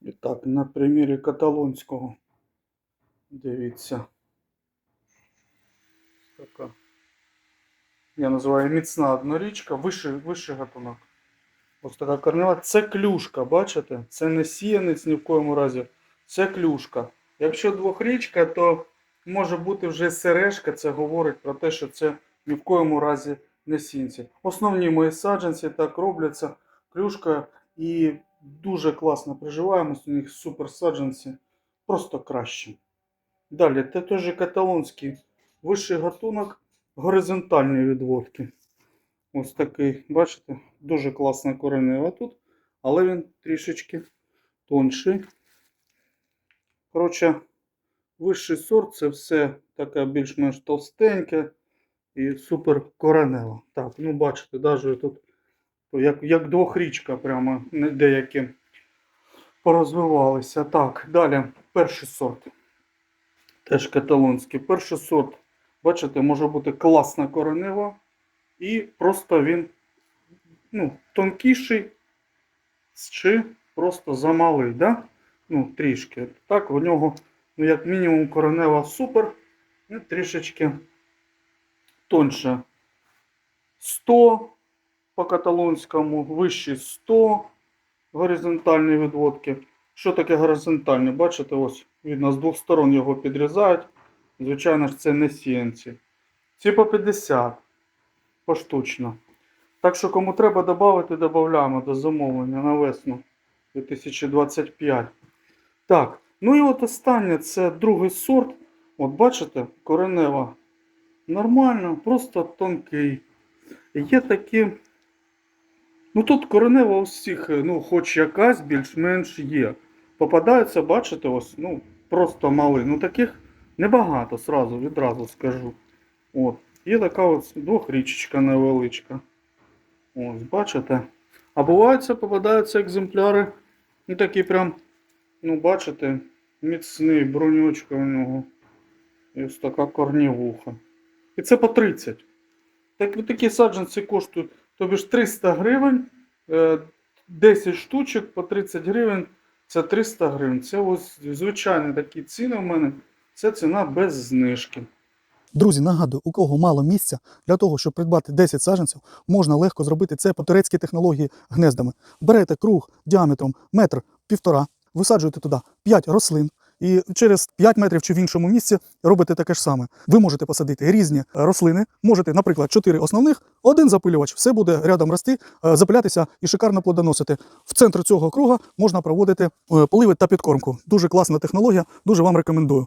І так, на примірі каталонського. Дивіться. Така. Я називаю міцна однорічка, вищий, вищий гатунок. Ось така корнева. Це клюшка, бачите? Це не сіянець ні в коєму разі. Це клюшка. Якщо двохрічка, то може бути вже сережка. Це говорить про те, що це ні в коєму разі не сінці. Основні мої саджанці так робляться. Клюшка і дуже класно приживаємость. У них супер саджанці. Просто краще. Далі, це теж каталонський вищий гатунок горизонтальні відводки. Ось такий, бачите, дуже класна коренева тут, але він трішечки тонший. Коротше, вищий сорт це все таке більш-менш товстеньке і супер коренева. Так, ну бачите, навіть тут як, як двохрічка прямо деякі порозвивалися. Так, далі перший сорт. Теж каталонський. Перший сорт, бачите, може бути класна коренева, і просто він ну, тонкіший чи просто замалий, да? ну, трішки. Так, у нього, ну, як мінімум, коренева супер, і трішечки тоньше. 100 по каталонському, вищі 100 горизонтальні відводки. Що таке горизонтальні? Бачите, ось видно, з двох сторон його підрізають. Звичайно ж, це не сіянці. Ці по 50 поштучно. Так що, кому треба додати, додаємо до замовлення на весну 2025. Так, ну і от останнє це другий сорт. От бачите, коренева нормально, просто тонкий. Є такі. Ну тут коренева у всіх, ну, хоч якась більш-менш є. Попадаються, бачите, ось, ну, просто мали. Ну таких небагато, сразу, відразу скажу. От. Є така ось двохрічечка невеличка. Ось, бачите? А буваються, попадаються екземпляри. Ну такі прям, ну, бачите, міцний бронючка у нього. І ось така корнівуха. І це по 30. Так, такі саджанці коштують тобі ж 300 гривень, е, 10 штучок по 30 гривень. Це 300 гривень. Це ось звичайні такі ціни в мене. Це ціна без знижки. Друзі, нагадую, у кого мало місця для того, щоб придбати 10 саджанців, можна легко зробити це по турецькій технології гнездами. Берете круг діаметром метр півтора, висаджуєте туди 5 рослин. І через 5 метрів чи в іншому місці робите таке ж саме. Ви можете посадити різні рослини, можете, наприклад, 4 основних, один запилювач, все буде рядом рости, е, запилятися і шикарно плодоносити. В центр цього круга можна проводити е, поливи та підкормку. Дуже класна технологія, дуже вам рекомендую.